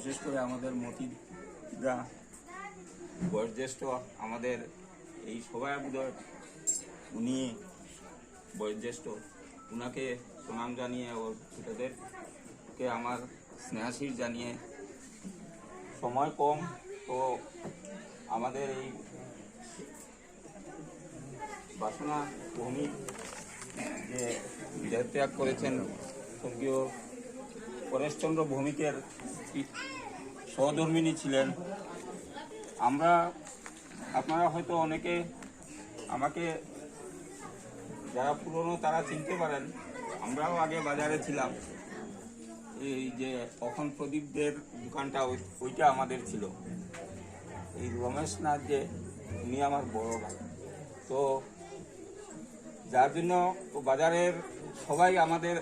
বিশেষ করে আমাদের মতিরা বয়োজ্যেষ্ঠ আমাদের এই সবাই বোধহয় উনি বয়োজ্যেষ্ঠ, উনাকে প্রণাম জানিয়ে ও ছোটদেরকে আমার স্নেহাশীর জানিয়ে সময় কম তো আমাদের এই বাসনা ভূমি যে দেহত্যাগ করেছেন স্বর্গীয় পরেশচন্দ্র ভৌমিকের সহধর্মিনী ছিলেন। আমরা, আপনারা হয়তো অনেকে আমাকে যারা পুরনো তারা চিনতে পারেন, আমরাও আগে বাজারে ছিলাম। এই যে অখন প্রদীপদের দোকানটা ওই- ওইটা আমাদের ছিল। এই রমেশ নাথ যে, উনি আমার বড় ভাই। তো যার জন্য বাজারের সবাই আমাদের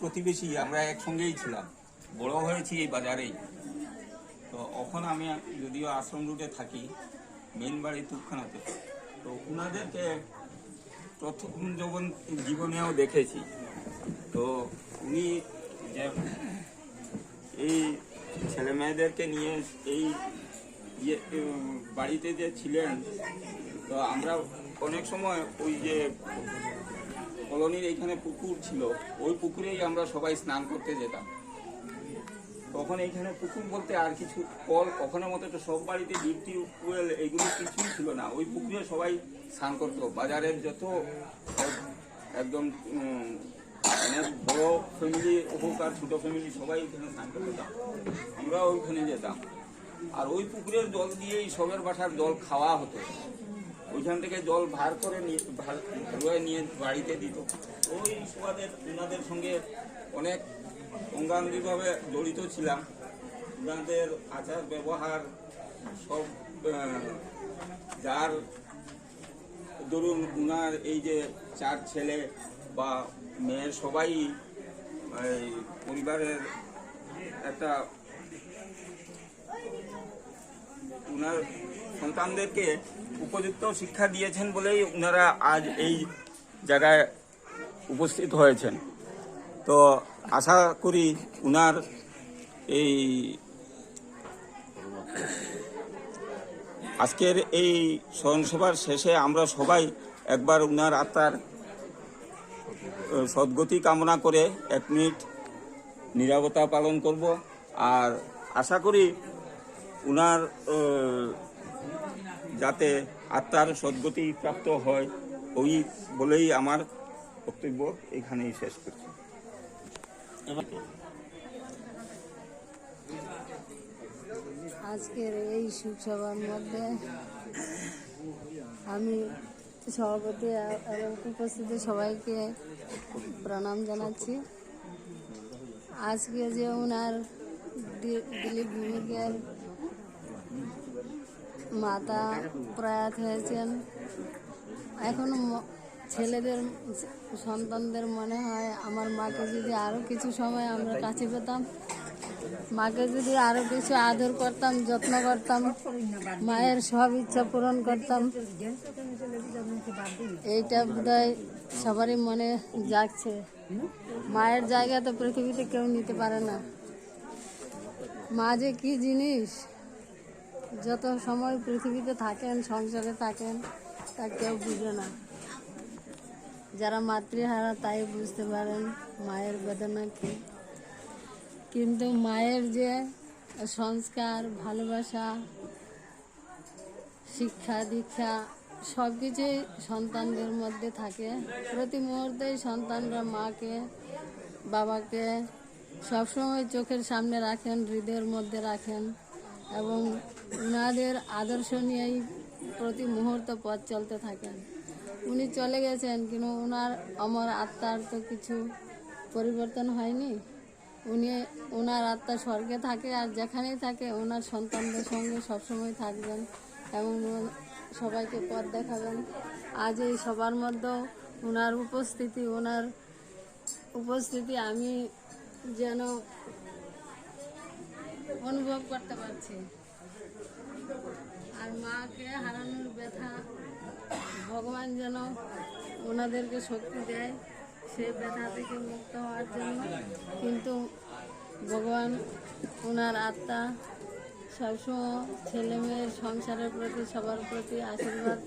প্রতিবেশী, আমরা একসঙ্গেই ছিলাম। বড় হয়েছি এই বাজারেই। তো এখন আমি যদিও আশ্রম রুটে থাকি মেন বাড়ি তুপখানাতে, তো ওনাদেরকে প্রথম যখন জীবনেও দেখেছি, তো উনি যে এই ছেলে মেয়েদেরকে নিয়ে এই ইয়ে বাড়িতে যে ছিলেন, তো আমরা অনেক সময় ওই যে কলোনির এইখানে পুকুর ছিল, ওই পুকুরেই আমরা সবাই স্নান করতে যেতাম। তখন এইখানে পুকুর বলতে আর কিছু কল, কখনো মতো তো সব বাড়িতে ডিপ টিউবওয়েল এগুলো কিছুই ছিল না। ওই পুকুরে সবাই স্নান করতো। বাজারের যত একদম অনেক বড় ফ্যামিলি হোক আর ছোটো ফ্যামিলি সবাই ওখানে স্নান করতে। যেতাম আমরা ওইখানে যেতাম। আর ওই পুকুরের জল দিয়েই সবের বাসার জল খাওয়া হতো। ওইখান থেকে জল ভার করে নিয়ে বাড়িতে দিত। ওই সুবাদের, ওনাদের সঙ্গে অনেক অঙ্গাঙ্গিভাবে জড়িত ছিলাম। ওনাদের আচার, ব্যবহার সব যার, ধরুন উনার এই যে চার ছেলে বা মেয়ে সবাই পরিবারের একটা উনার সন্তানদেরকে উপযুক্ত শিক্ষা দিয়েছেন বলেই ওনারা আজ এই জায়গায় উপস্থিত হয়েছেন। তো আশা করি উনার এই আজকের এই স্মরণসভার শেষে আমরা সবাই একবার উনার আত্মার সদ্গতি কামনা করে এক মিনিট নিরাপত্তা পালন করব। আর আশা করি উনার যাতে আত্মার সদ্গতি প্রাপ্ত হয়, ওই বলেই আমার বক্তব্য এখানেই শেষ করছি। আজকের এই সুখ সভার মধ্যে আমি সভাপতি এবং উপস্থিত সবাইকে প্রণাম জানাচ্ছি। আজকে যে ওনার দিলীপ ভূমিকের মাতা প্রয়াত হয়েছেন, এখন ছেলেদের সন্তানদের মনে হয় আমার মাকে যদি আরও কিছু সময় আমরা কাছে পেতাম, মাকে যদি আরও কিছু আদর করতাম, যত্ন করতাম, মায়ের সব ইচ্ছা পূরণ করতাম, এইটা বোধহয় সবারই মনে জাগছে। মায়ের জায়গা তো পৃথিবীতে কেউ নিতে পারে না। মা যে কি জিনিস? যত সময় পৃথিবীতে থাকেন, সংসারে থাকেন, তা কেউ বুঝে না। যারা মাতৃহারা তাই বুঝতে পারেন মায়ের বেদনা কি। কিন্তু মায়ের যে সংস্কার, ভালোবাসা, শিক্ষা দীক্ষা সব কিছুই সন্তানদের মধ্যে থাকে। প্রতি মুহূর্তেই সন্তানরা মাকে, বাবাকে সবসময় চোখের সামনে রাখেন, হৃদয়ের মধ্যে রাখেন এবং ওনাদের আদর্শ নিয়েই প্রতি মুহূর্ত পথ চলতে থাকেন। উনি চলে গেছেন, কিন্তু ওনার অমর আত্মার তো কিছু পরিবর্তন হয়নি। উনি ওনার আত্মা স্বর্গে থাকে আর যেখানেই থাকে ওনার সন্তানদের সঙ্গে সবসময় থাকবেন এবং সবাইকে পথ দেখাবেন। আজ এই সবার মধ্যেও ওনার উপস্থিতি ওনার উপস্থিতি আমি যেন অনুভব করতে পারছি। আর মাকে হারানোর ব্যথা ভগবান যেন ওনাদেরকে শক্তি দেয় সে ব্যথা থেকে মুক্ত হওয়ার জন্য। কিন্তু ভগবান, ওনার আত্মা সবসময় ছেলে মেয়ের সংসারের প্রতি, সবার প্রতি আশীর্বাদ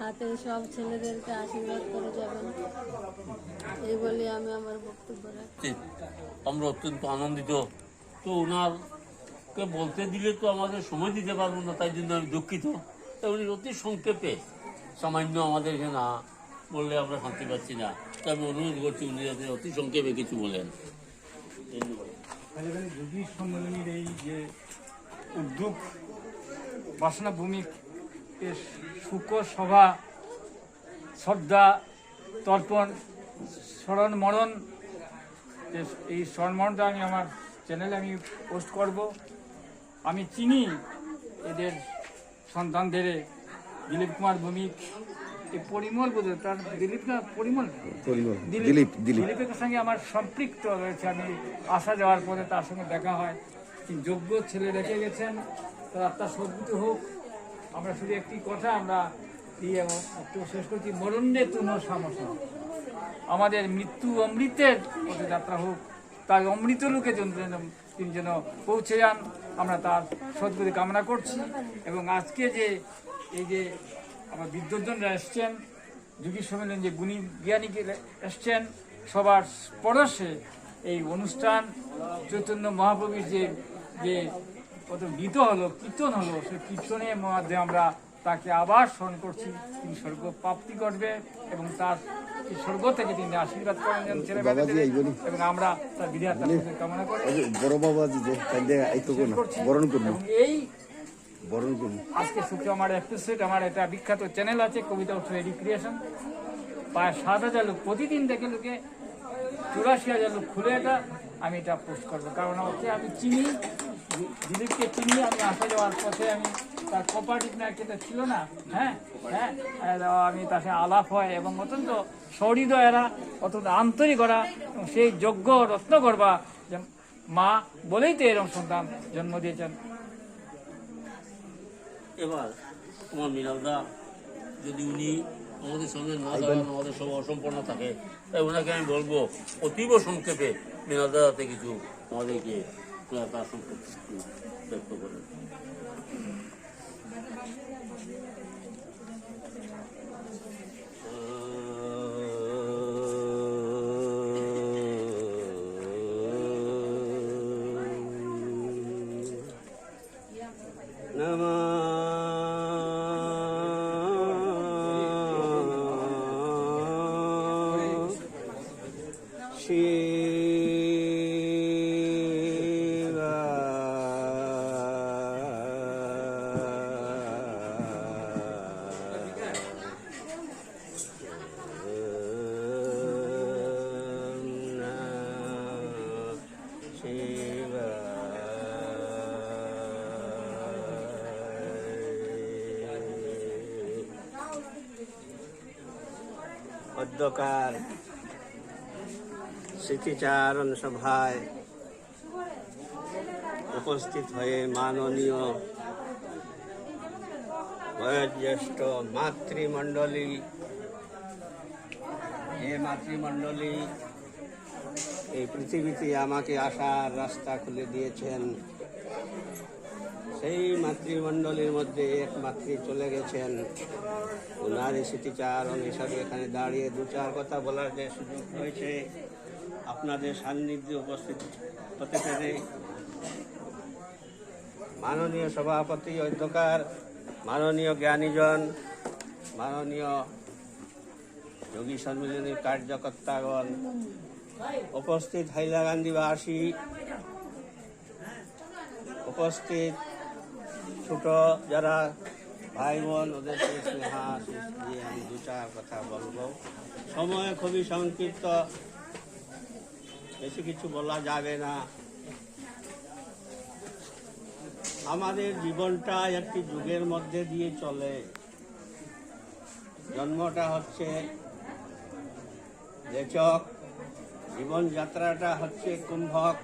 হাতে সব ছেলেদেরকে আশীর্বাদ করে যাবেন। এই বলে আমি আমার বক্তব্য রাখছি। আমরা অত্যন্ত আনন্দিত। তো ওনারকে বলতে দিলে তো আমাদের সময় দিতে পারব না, তাই জন্য আমি দুঃখিত। উনি অতি সংক্ষেপে সামান্য আমাদেরকে না বললে আমরা শান্তি পাচ্ছি না। আমি অনুরোধ করছি উনি যাতে অতি সংক্ষেপে কিছু বলেন। হাইলাকান্দি এই যে উদ্যোগ, বাসনা এর শুক সভা শ্রদ্ধা, তর্পণ, স্মরণ, মরণ এই স্মরণ মরণটা আমি আমার চ্যানেলে আমি পোস্ট করব। আমি চিনি এদের সন্তানদের দিলীপ কুমার ভৌমিক এই পরিমল বোধ হয়, তার দিলীপ না পরিমল? দিলীপ। দিলীপের সঙ্গে আমার সম্পৃক্ত রয়েছে আমি আসা যাওয়ার পরে তার সঙ্গে দেখা হয়। তিনি যোগ্য ছেলে রেখে গেছেন তার আত্মার সদ্ভূত হোক। আমরা শুধু একটি কথা আমরা দিয়ে একটু শেষ করছি মরণ্যে তুম সামস। আমাদের মৃত্যু অমৃতের পথে যাত্রা হোক তার অমৃত লোকে তিনি যেন পৌঁছে যান। আমরা তার সদ্গতি কামনা করছি এবং আজকে যে এই যে আমার বিদ্যুৎজনরা এসছেন যুগী সম্মেলন যে গুণী জ্ঞানী এসছেন সবার পরশে এই অনুষ্ঠান চৈতন্য মহাপ্রভুর যে যে কত গীত হলো কীর্তন হলো সেই কীর্তনের মধ্যে আমরা তাকে আবার স্মরণ করছি। তিনি স্বর্গ প্রাপ্তি করবে এবং তার স্বর্গ থেকে তিনি আশীর্বাদ করেন যেন ছেলে এবং আমরা তার বিরাট কামনা করি। বড় বাবাজি যে। বরণ করব এই বরণ করব আজকে শুক্র আমার এপিসোড আমার একটা বিখ্যাত চ্যানেল আছে, কবিতা উৎসব রিক্রিয়েশন প্রায় সাত হাজার লোক, প্রতিদিন দেখে লোকে চুরাশি হাজার লোক খুলে এটা, আমি এটা পোস্ট করব। কারণ হচ্ছে আমি চিনি, দিলীপকে চিনি, আমি আসা যাওয়ার পথে আমি তার কোপারেটিভ না যেটা ছিল না হ্যাঁ? হ্যাঁ? আমি তার সাথে আলাপ হয় এবং অত্যন্ত সহৃদয়েরা অত্যন্ত আন্তরিক ওরা সেই যোগ্য রত্ন করবা মা বলেই তো এরকম সন্তান জন্ম দিয়েছেন। এবার তোমার মিনালদা যদি উনি আমাদের সঙ্গে না দাঁড়ান আমাদের সব অসম্পন্ন থাকে তাই ওনাকে আমি বলব অতীব সংক্ষেপে মৃণালদা যাতে কিছু আমাদেরকে তার সম্পর্কে ব্যক্ত করেন। অধ্যকার স্মৃতিচারণ সভায় উপস্থিত হয়ে মাননীয় বয়োজ্যেষ্ঠ মাতৃমণ্ডলী, এ মাতৃমণ্ডলী, এই পৃথিবীতে আমাকে আসার রাস্তা খুলে দিয়েছেন। সেই মাতৃমণ্ডলীর মধ্যে এক মাতৃ চলে গেছেন। ওনার স্মৃতিচারণ হিসাবে এখানে দাঁড়িয়ে দু, চার কথা বলার যে সুযোগ রয়েছে আপনাদের সান্নিধ্যে উপস্থিত হতে পেরে মাননীয় সভাপতি অধ্যকার মাননীয় জ্ঞানীজন, মাননীয় যোগী সম্মিলনীর কার্যকর্তাগণ, উপস্থিত হাইলাকান্দিবাসী উপস্থিত ছোট যারা ভাই বোন ওদেরকে স্নেহা দিয়ে আমি দু চার কথা বলব। সময় খুবই সংক্ষিপ্ত। বেশি কিছু বলা যাবে না। আমাদের জীবনটা একটি যুগের মধ্যে দিয়ে চলে। জন্মটা হচ্ছে লেচক জীবনযাত্রাটা হচ্ছে কুম্ভক।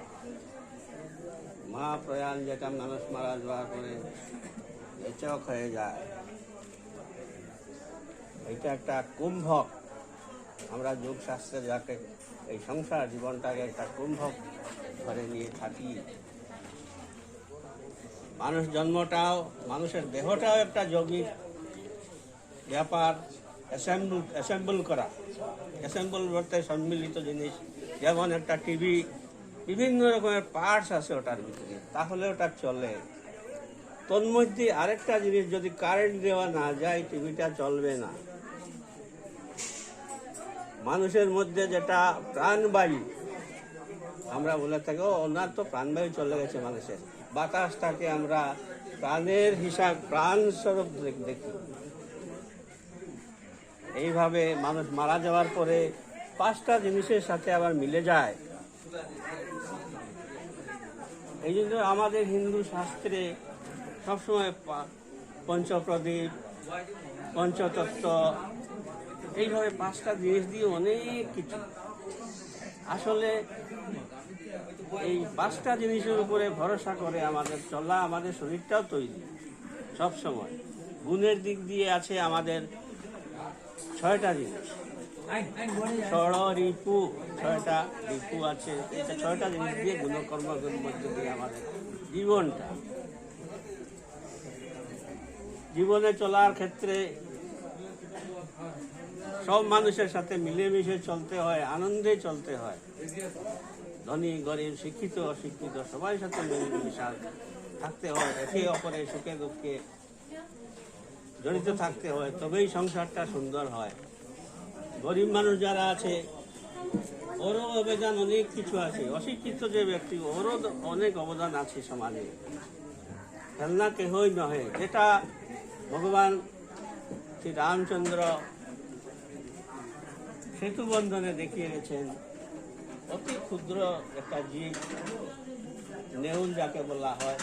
মহাপ্রয়াণ যেটা মানুষ মারা যাওয়ার পরে লেচক হয়ে যায়। এটা একটা কুম্ভক। আমরা যোগ শাস্ত্রে যাকে এই সংসার জীবনটাকে একটা কুম্ভক ঘরে নিয়ে থাকি। মানুষ জন্মটাও, মানুষের দেহটাও একটা যৌগিক ব্যাপার। অ্যাসেম্বল অ্যাসেম্বল করা। অ্যাসেম্বল বলতে সম্মিলিত জিনিস। যেমন একটা টিভি বিভিন্ন রকমের পার্টস আছে ওটার ভিতরে। তাহলে ওটা চলে। তোর মধ্যে আরেকটা জিনিস যদি কারেন্ট দেওয়া না যায় টিভিটা চলবে না। মানুষের মধ্যে যেটা প্রাণবায়ু আমরা বলে থাকি "ও, ওনার তো প্রাণবায়ু চলে গেছে মানুষের। বাতাসটাকে আমরা প্রাণের হিসাব প্রাণ স্বরূপ দেখি। এইভাবে মানুষ মারা যাওয়ার পরে পাঁচটা জিনিসের সাথে আবার মিলে যায়। এই জন্য আমাদের হিন্দু শাস্ত্রে সবসময় পঞ্চপ্রদীপ, পঞ্চতত্ত্ব, এইভাবে পাঁচটা জিনিস দিয়ে অনেক কিছু। আসলে এই পাঁচটা জিনিসের উপরে ভরসা করে আমাদের চলা, আমাদের শরীরটাও তৈরি সব সময় গুণের দিক দিয়ে আছে আমাদের ছয়টা জিনিস। ষড় রিপু ছয়টা রিপু আছে। ছয়টা জিনিস দিয়ে গুণকর্মের মধ্যে দিয়ে আমাদের জীবনটা জীবনে চলার ক্ষেত্রে সব মানুষের সাথে মিলেমিশে চলতে হয়, আনন্দে চলতে হয়। ধনী, গরিব, শিক্ষিত, অশিক্ষিত সবাই সাথে মিলেমিশা থাকতে হয়, একে অপরের সুখে দুঃখে জড়িত থাকতে হয়, তবেই সংসারটা সুন্দর হয়। গরিব মানুষ যারা আছে, ওরও অবদান অনেক কিছু আছে। অশিক্ষিত যে ব্যক্তি, ওরও অনেক অবদান আছে সমাজে। খেলনা কেহই নহে, যেটা ভগবান শ্রী রামচন্দ্র সেতু বন্ধনে দেখিয়ে গেছেন অতি ক্ষুদ্র একটা জীব নেউল যাকে বলা হয়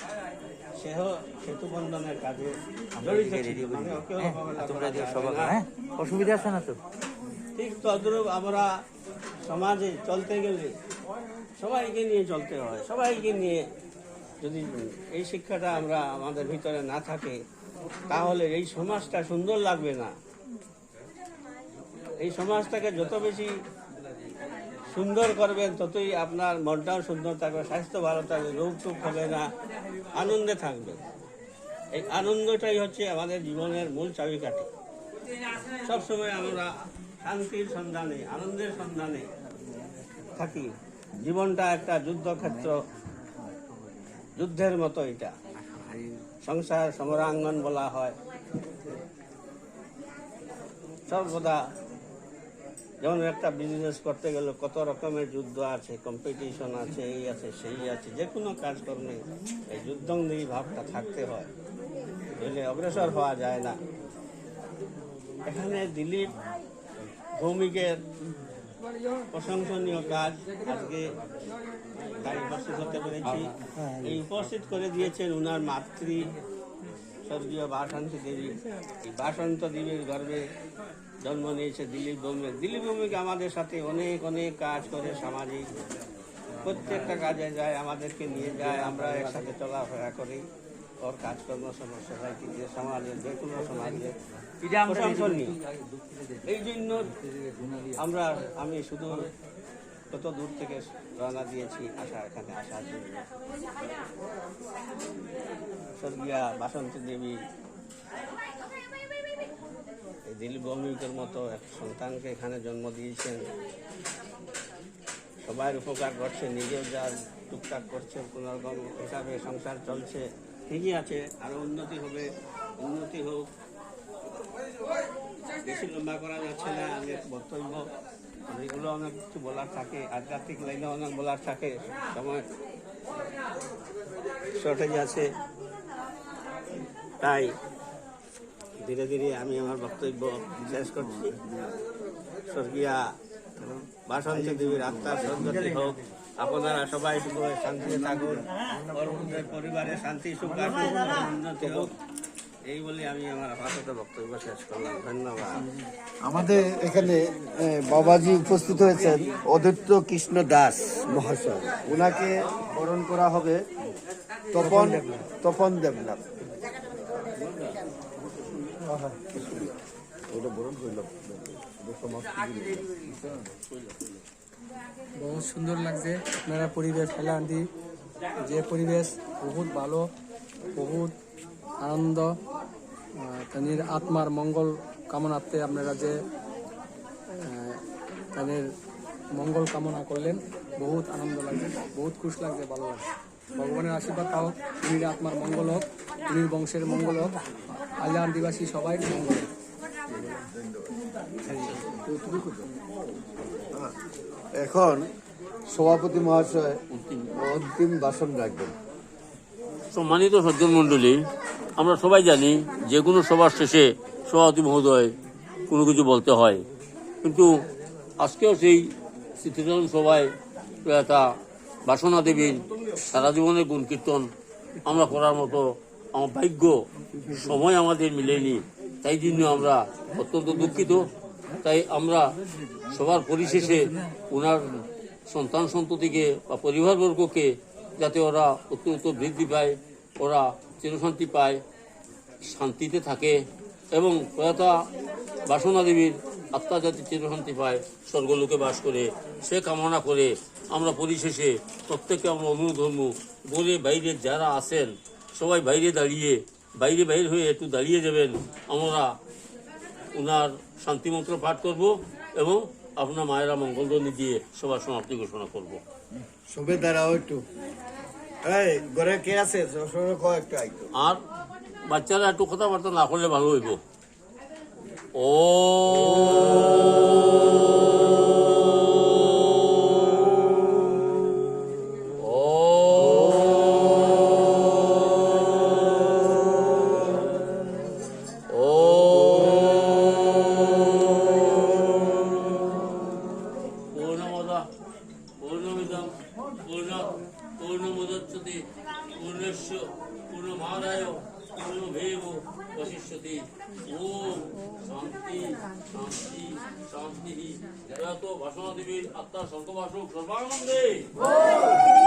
সেহ সেতু বন্ধনের কাজে। মানে যাবে না। অসুবিধা আছে না তো ঠিক তদ্রূপ আমরা সমাজে চলতে গেলে সবাইকে নিয়ে চলতে হয় সবাইকে নিয়ে যদি এই শিক্ষাটা আমরা আমাদের ভিতরে না থাকে তাহলে এই সমাজটা সুন্দর লাগবে না। এই সমাজটাকে যত বেশি সুন্দর করবেন, ততই আপনার মনটাও সুন্দর থাকবে, স্বাস্থ্য ভালো থাকবে, রোগ টুক হবে না, আনন্দে থাকবে। এই আনন্দটাই হচ্ছে আমাদের জীবনের মূল চাবিকাঠি। সবসময় আমরা শান্তির সন্ধানে, আনন্দের সন্ধানে থাকি। জীবনটা একটা যুদ্ধক্ষেত্র, যুদ্ধের মতো এটা। সংসার সমরাঙ্গন বলা হয়। সর্বদা যেমন একটা বিজনেস করতে গেলে কত রকমের যুদ্ধ আছে কম্পিটিশন আছে, এই আছে, সেই আছে, যে কোনো কাজকর্মে এই যুদ্ধ যুদ্ধঙ্গী ভাবটা থাকতে হয়। নইলে অগ্রসর হওয়া যায় না। এখানে দিলীপ ভৌমিকের প্রশংসনীয় কাজ আজকে তাই উপস্থিত হতে পেরেছি। এই উপস্থিত করে দিয়েছেন উনার মাতৃ স্বর্গীয় বাসন্তী দেবী। এই বাসন্ত দেবীর গর্বে জন্ম নিয়েছে দিলীপ ভৌমিক। দিলীপ ভৌমিক আমাদের সাথে অনেক অনেক কাজ করে সামাজিক। প্রত্যেকটা কাজে যায় আমাদেরকে নিয়ে যায় আমরা একসাথে চলাফেরা করি। ওর কাজকর্ম সোসাইটিতে সমাজের যে কোনো সমাজে। প্রশংসনীয় এই জন্য আমরা আমি শুধু কত দূর থেকে রওনা দিয়েছি আসা এখানে আসার জন্য স্বর্গীয়া বাসন্তী দেবী এই দিলীপ ভৌমিকের মতো এক সন্তানকে এখানে জন্ম দিয়েছেন। সবাই উপকার করছে নিজেও যা টুকটাক করছে কোনোরকম হিসাবে সংসার চলছে, ঠিকই আছে, আরও উন্নতি হবে, উন্নতি হোক। বেশি লম্বা করা যাচ্ছে না অনেক বক্তব্য এগুলো অনেক কিছু বলার থাকে, আধ্যাত্মিক লাইনে অনেক বলার থাকে, সময় শর্টেজ আছে। তাই ধীরে ধীরে আমি আমার বক্তব্য শেষ করছি। স্বর্গীয়া বাসন্তী দেবীর আত্মার সদ্গতি হোক আপনারা সবাই শুধু শান্তিতে থাকুন। পরিবারে শান্তি, সুখ উন্নতি হোক এই বলে আমি আমার আপাতত বক্তব্য শেষ করলাম। ধন্যবাদ। আমাদের এখানে বাবাজি উপস্থিত হয়েছেন। অদ্বৈত কৃষ্ণ দাস মহাশয়। ওনাকে বরণ করা হবে তপন তপন দেবনাথ। ওটা বরণ করলাম বহুত সুন্দর লাগছে। আপনারা পরিবেশ ফেলান দি। যে পরিবেশ বহুত ভালো বহুত আনন্দ তাদের আত্মার মঙ্গল কামনাতে আপনারা যে তাদের মঙ্গল কামনা করলেন বহুত আনন্দ লাগছে বহুত খুশ লাগছে ভালো লাগছে ভগবানের আশীর্বাদ পাও উনির আত্মার মঙ্গল হোক উনির বংশের মঙ্গল হোক আলিয়া আদিবাসী সবাই মঙ্গল। এখন সভাপতি মহাশয় অন্তিম ভাষণ রাখবেন। সম্মানিত সজ্জন মণ্ডলী আমরা সবাই জানি যে কোনো সবার শেষে সভাপতি মহোদয় কোনো কিছু বলতে হয়। কিন্তু আজকেও সেই স্মৃতিচারণ সভায় প্রয়াতা বাসনা দেবীর সারা জীবনের গুণ কীর্তন আমরা করার মতো আমার ভাগ্য সময় আমাদের মিলেনি। তাই জন্য আমরা অত্যন্ত দুঃখিত। তাই আমরা সবার পরিশেষে ওনার সন্তান সন্ততিকে বা পরিবারবর্গকে যাতে ওরা অত্যন্ত বৃদ্ধি পায় ওরা চিরশান্তি পায়, শান্তিতে থাকে এবং প্রয়াতা বাসনা দেবীর আত্মা যাতে চিরশান্তি পায়, স্বর্গলোকে বাস করে সে কামনা করে আমরা পরিশেষে প্রত্যেককে আমরা অনুরোধ ধর্ম বলে বাইরে যারা আছেন, সবাই বাইরে দাঁড়িয়ে, বাইরে বাইরে হয়ে একটু দাঁড়িয়ে যাবেন। আমরা ওনার শান্তিমন্ত্র পাঠ করব এবং আপনার মায়েরা মঙ্গলধ্বনি দিয়ে সবার সমাপ্তি ঘোষণা করব। সবে দাঁড়াও একটু। ঘরে কে আছে? আর বাচ্চারা একটু কথাবার্তা না করলে ভালো হইব। ও। শান্তি প্রয়াত